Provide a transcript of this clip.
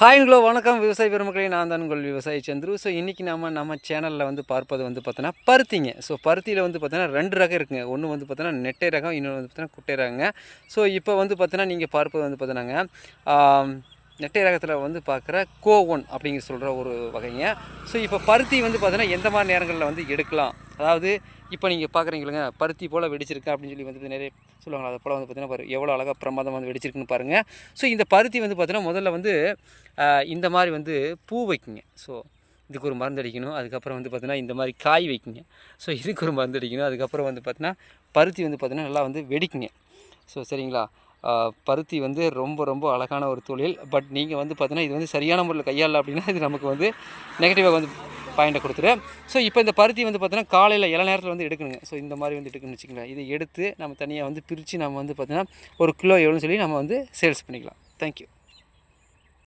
ஹாய்ங்களோ வணக்கம். விவசாய பெருமக்களே நான் தான் உங்கள் விவசாயி சந்துரு. ஸோ இன்றைக்கி நம்ம நம்ம சேனலில் வந்து பார்ப்பது வந்து பார்த்தோன்னா பருத்திங்க. ஸோ பருத்தியில் வந்து பார்த்தோன்னா ரெண்டு ரகம் இருக்குங்க. ஒன்று வந்து பார்த்தோன்னா நெட்டை ரகம் இன்னொன்று வந்து பார்த்தோன்னா குட்டை ரகங்க. ஸோ இப்போ வந்து பார்த்தோன்னா நீங்கள் பார்ப்பது வந்து பார்த்தோன்னாங்க நெட்டை ரகத்தில் வந்து பார்க்குற கோ ஒன் அப்படிங்கிற சொல்கிற ஒரு வகைங்க. ஸோ இப்போ பருத்தி வந்து பார்த்தோன்னா எந்த மாதிரி நேரங்களில் வந்து எடுக்கலாம்? அதாவது இப்போ நீங்கள் பார்க்குறீங்களுங்க பருத்தி போல் வெடிச்சிருக்கு அப்படின்னு சொல்லி வந்து நிறைய சொல்லுவாங்க அதை போல் வந்து பார்த்தீங்கன்னா பாரு எவ்வளோ அழகாக பிரமாதம் வந்து வெடிச்சிருக்குன்னு பாருங்கள் ஸோ இந்த பருத்தி வந்து பார்த்தீங்கன்னா முதல்ல வந்து இந்த மாதிரி வந்து பூ வைக்குங்க. ஸோ இதுக்கு ஒரு மருந்து அடிக்கணும் அதுக்கப்புறம் வந்து பார்த்தீங்கன்னா இந்த மாதிரி காய் வைக்குங்க. ஸோ இதுக்கு ஒரு மருந்து அடிக்கணும் அதுக்கப்புறம் வந்து பார்த்தீங்கன்னா பருத்தி வந்து பார்த்தீங்கன்னா நல்லா வந்து வெடிக்குங்க. ஸோ சரிங்களா? பருத்தி வந்து ரொம்ப ரொம்ப அழகான ஒரு தொழில். பட் நீங்கள் வந்து பார்த்தீங்கன்னா இது வந்து சரியான முறையில் கையாளல அப்படின்னா இது நமக்கு வந்து நெகட்டிவாக வந்து பாயிண்ட்டை கொடுத்துரு ஸோ இப்போ இந்த பருத்தி வந்து பார்த்தீங்கன்னா காலையில் இள நேரத்தில் வந்து எடுக்கணுங்க. ஸோ இந்த மாதிரி வந்து எடுக்கணும்னு வச்சுக்கோங்களேன். இதை எடுத்து நம்ம தனியாக வந்து பிரித்து நம்ம வந்து பார்த்திங்கன்னா ஒரு கிலோ எவ்வளோன்னு சொல்லி நம்ம வந்து சேல்ஸ் பண்ணிக்கலாம். தேங்க்யூ